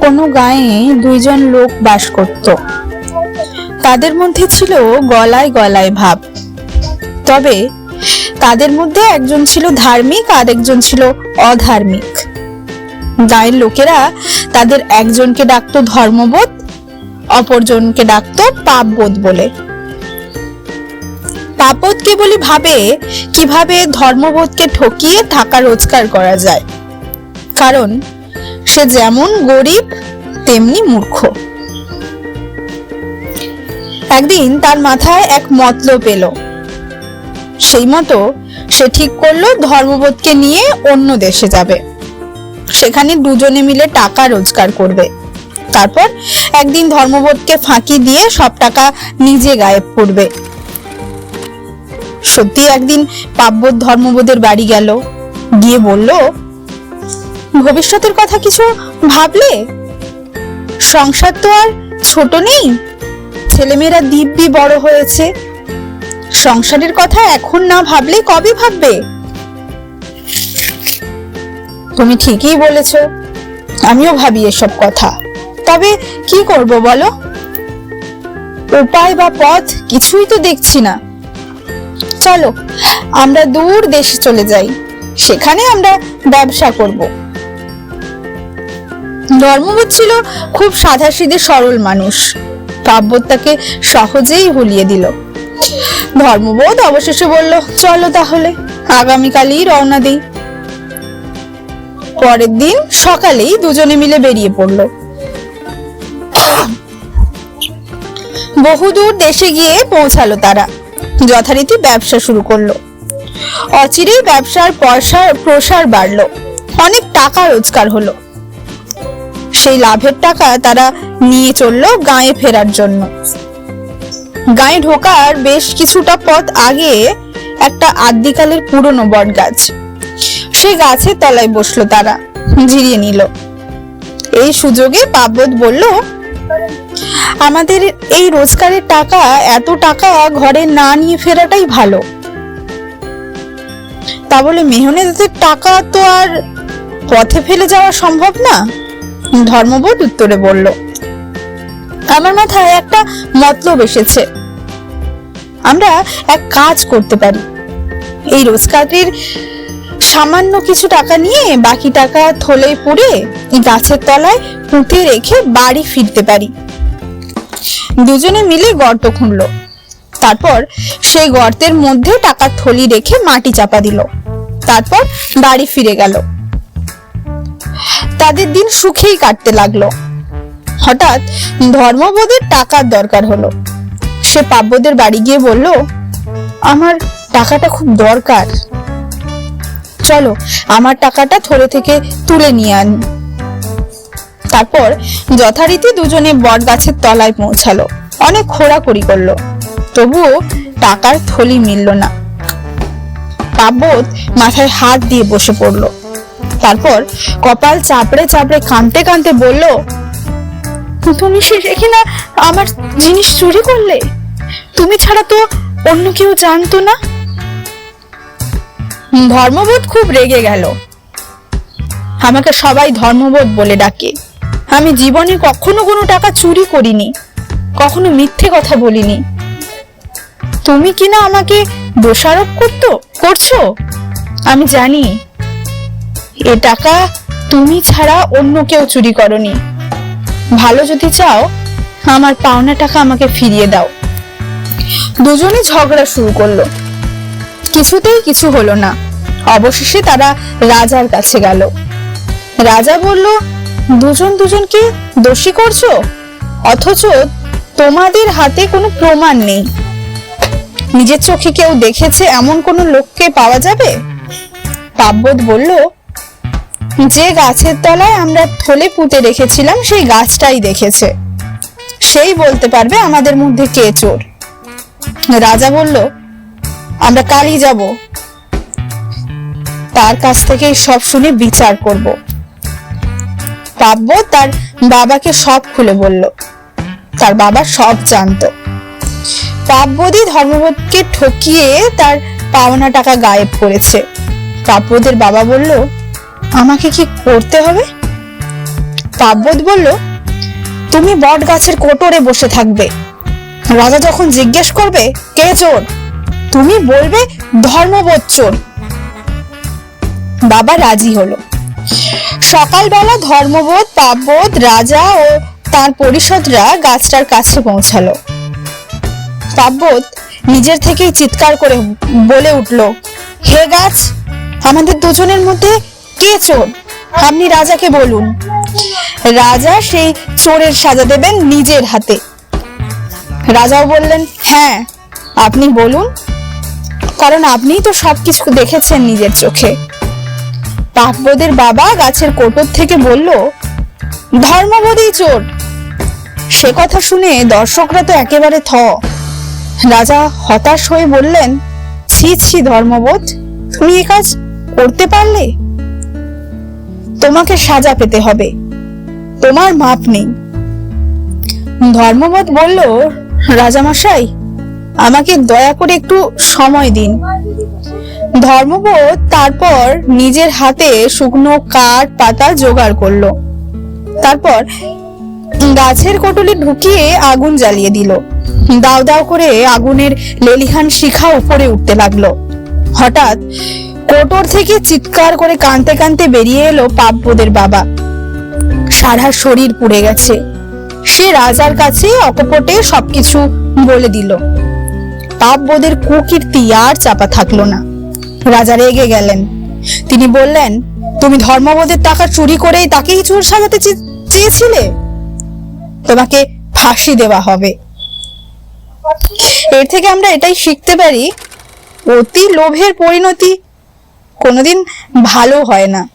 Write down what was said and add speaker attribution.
Speaker 1: কোনো গায়ে দুইজন লোক বাস করত। তাদের মধ্যে ছিল গলায় গলায় ভাব। তবে তাদের মধ্যে একজন ছিল ধার্মিক আর একজন ছিল অধার্মিক। গায়ের লোকেরা তাদের একজনকে ডাকতো ধর্মবোধ, অপরজনকে ডাকতো পাপবোধ বলে। পাপবোধ কেবলই ভাবে কীভাবে ধর্মবোধকে ঠকিয়ে টাকা রোজগার করা যায়। কারণ সে যেমন গরিব, তেমনি মূর্খ। একদিন তার মাথায় এক মতলব এলো। সেই মতো সে ঠিক করল ধর্মবোধকে নিয়ে অন্য দেশে যাবে। সেখানে দুজনে মিলে টাকা রোজগার করবে। তারপর একদিন ধর্মবোধকে ফাঁকি দিয়ে সব টাকা নিজে গায়েব করবে। সত্যি একদিন পাব্বোধ ধর্মবোধের বাড়ি গেল। গিয়ে বলল, ভবিষ্যতের কথা কিছু ভাবলে? সংসার তো আর ছোট নেই। ছেলেমেয়েরা দিব্যি বড় হয়েছে। সংসারের কথা এখন না ভাবলে কবে ভাববে? তুমি ঠিকই বলেছ। আমিও ভাবি এসব কথা। তবে কি করব বলো? উপায় বা পথ কিছুই তো দেখছি না। চলো, আমরা দূর দেশে চলে যাই। সেখানে আমরা ব্যবসা করব। ধর্মবোধ ছিল খুব সাধাসিধে সরল মানুষ। পাব্বত তাকে সহজেই হুলিয়ে দিল। ধর্মবোধ অবশেষে বলল, চলো তাহলে, আগামীকালই রওনা দিই। পরের দিন সকালেই দুজনে মিলে বেরিয়ে পড়ল। বহুদূর দেশে গিয়ে পৌঁছালো তারা। যথারীতি ব্যবসা শুরু করল। অচিরেই ব্যবসার পয়সার প্রসার বাড়লো। অনেক টাকা রোজগার হলো। সেই লাভের টাকা তারা নিয়ে চলল গায়ে ফেরার জন্য। গায়ে ঢোকার বেশ কিছুটা পথ আগে একটা আদ্যিকালের পুরনো বট গাছ সেই গাছের তলায় বসল তারা, জিরিয়ে নিল। এই সুযোগে পাবত বলল আমাদের এই রোজগারের টাকা, এত টাকা ঘরে না নিয়ে ফেরাটাই ভালো। তা বলে মেহনতের টাকা তো আর পথে ফেলে যাওয়া সম্ভব না? ধর্মবোধ উত্তরে বলল, আমার মাথায় একটা মতলব এসেছে। আমরা এক কাজ করতে পারি। এই রোজগারের সামান্য কিছু টাকা নিয়ে বাকি টাকা থলে পুড়ে গাছের তলায় পুঁতে রেখে বাড়ি ফিরতে পারি। দুজনে মিলে গর্ত খুঁড়লো। তারপর সেই গর্তের মধ্যে টাকার থলি রেখে মাটি চাপা দিল। তারপর বাড়ি ফিরে গেল। তাদের দিন সুখেই কাটতে লাগল। হঠাৎ ধর্মবোধের টাকার দরকার হলো। সে পাব্যদের বাড়ি গিয়ে বলল, আমার টাকাটা খুব দরকার। চলো, আমার টাকাটা থলে থেকে তুলে নিয়ে আন। তারপর যথারীতি দুজনে বট গাছের তলায় পৌঁছালো। অনেক খোঁড়াখড়ি করল। তবুও টাকার থলি মিলল না। পাব্বত মাথায় হাত দিয়ে বসে পড়ল। তারপর কপাল চাপড়ে চাপড়ে কাঁদতে কাঁদতে বলল, তুমি শেষে কিনা আমার জিনিস চুরি করলে? তুমি ছাড়া তো অন্য কেউ জানতো না? ধর্মবোধ খুব রেগে গেল। আমাকে সবাই ধর্মবোধ বলে ডাকে। আমি জীবনে কখনো কোনো টাকা চুরি করিনি, কখনো মিথ্যে কথা বলিনি। তুমি কিনা আমাকে দোষারোপ করতো, করছ? আমি জানি, এ টাকা তুমি ছাড়া অন্য কেউ চুরি করনি। ভালো যদি চাও, আমার পাওনা টাকা আমাকে ফিরিয়ে দাও। দুজনে ঝগড়া শুরু করল। কিছুতেই কিছু হলো না। অবশেষে তারা রাজার কাছে গেল। রাজা বলল, দুজন দুজনকে দোষী করছ? অথচ তোমাদের হাতে কোনো প্রমাণ নেই। নিজের চোখে কেউ দেখেছে এমন কোনো লোককে পাওয়া যাবে? পাব্বত বলল, যে গাছের তলায় আমরা থলে পুঁতে রেখেছিলাম, সেই গাছটাই দেখেছে। সেই বলতে পারবে আমাদের মধ্যে কে চোর? রাজা বলল আমরা কালই যাব। তার কাছ থেকে সব শুনে বিচার করব। পাব্য তার বাবাকে সব খুলে বলল। তার বাবা সব জানতো। পাব্যদি ধর্মবোধকে ঠকিয়ে তার পাওনা টাকা গায়েব করেছে। পাব্যদের বাবা বলল, আমাকে কি করতে হবে? পাব্বত বলল, তুমি বট গাছের কোটরে বসে থাকবে। রাজা যখন জিজ্ঞেস করবে, কে চোর? তুমি বলবে ধর্মবোধ চোর। বাবা রাজি হলো। সকালবেলা ধর্মবোধ পাববোধ রাজা ও তার পরিষদরা গাছটার কাছে পৌঁছালো। পাববোধ নিজের থেকেই চিৎকার করে বলে উঠল, হে গাছ, আমাদের দুজনের মধ্যে কে চোর? আপনি রাজাকে বলুন। রাজা সেই চোরের সাজা দেবেন নিজের হাতে। রাজাও বললেন হ্যাঁ আপনি বলুন। কারণ আপনিই তো সবকিছু দেখেছেন নিজের চোখে। পাকবোদের বাবা গাছের কোটর থেকে বলল, ধর্মবোধই চোর। সে কথা শুনে দর্শকরা তো একেবারে থ। রাজা হতাশ হয়ে বললেন, ছি ছি, ধর্মবোধ, তুমি এ কাজ করতে পারলে? তোমাকে সাজা পেতে হবে। তোমার মাপ নেই। ধর্মবোধ বলল, রাজামশাই আমাকে দয়া করে একটু সময় দিন। ধর্মবোধ তারপর নিজের হাতে শুকনো কাঠ, পাতা জোগাড় করল। তারপর গাছের কোটলে ঢুকিয়ে আগুন জ্বালিয়ে দিল। দাও দাও করে আগুনের লেলিহান শিখা উপরে উঠতে লাগল। হঠাৎ কোটর থেকে চিৎকার করে কানতে কানতে বেরিয়ে এলো পাপবোদের বাবা। সারা শরীর পুড়ে গেছে। সে রাজার কাছে অকপটে সবকিছু বলে দিল। পাপবোদের কুকীর্তি আর চাপা থাকল না। রাজা রেগে গেলেন। তিনি বললেন, তুমি ধর্মবোধের টাকা চুরি করেই তাকেই চোর সাজাতে চেয়েছিলে? তোমাকে ফাঁসি দেওয়া হবে। এর থেকে আমরা এটাই শিখতে পারি, অতি লোভের পরিণতি কোনোদিন ভালো হয় না।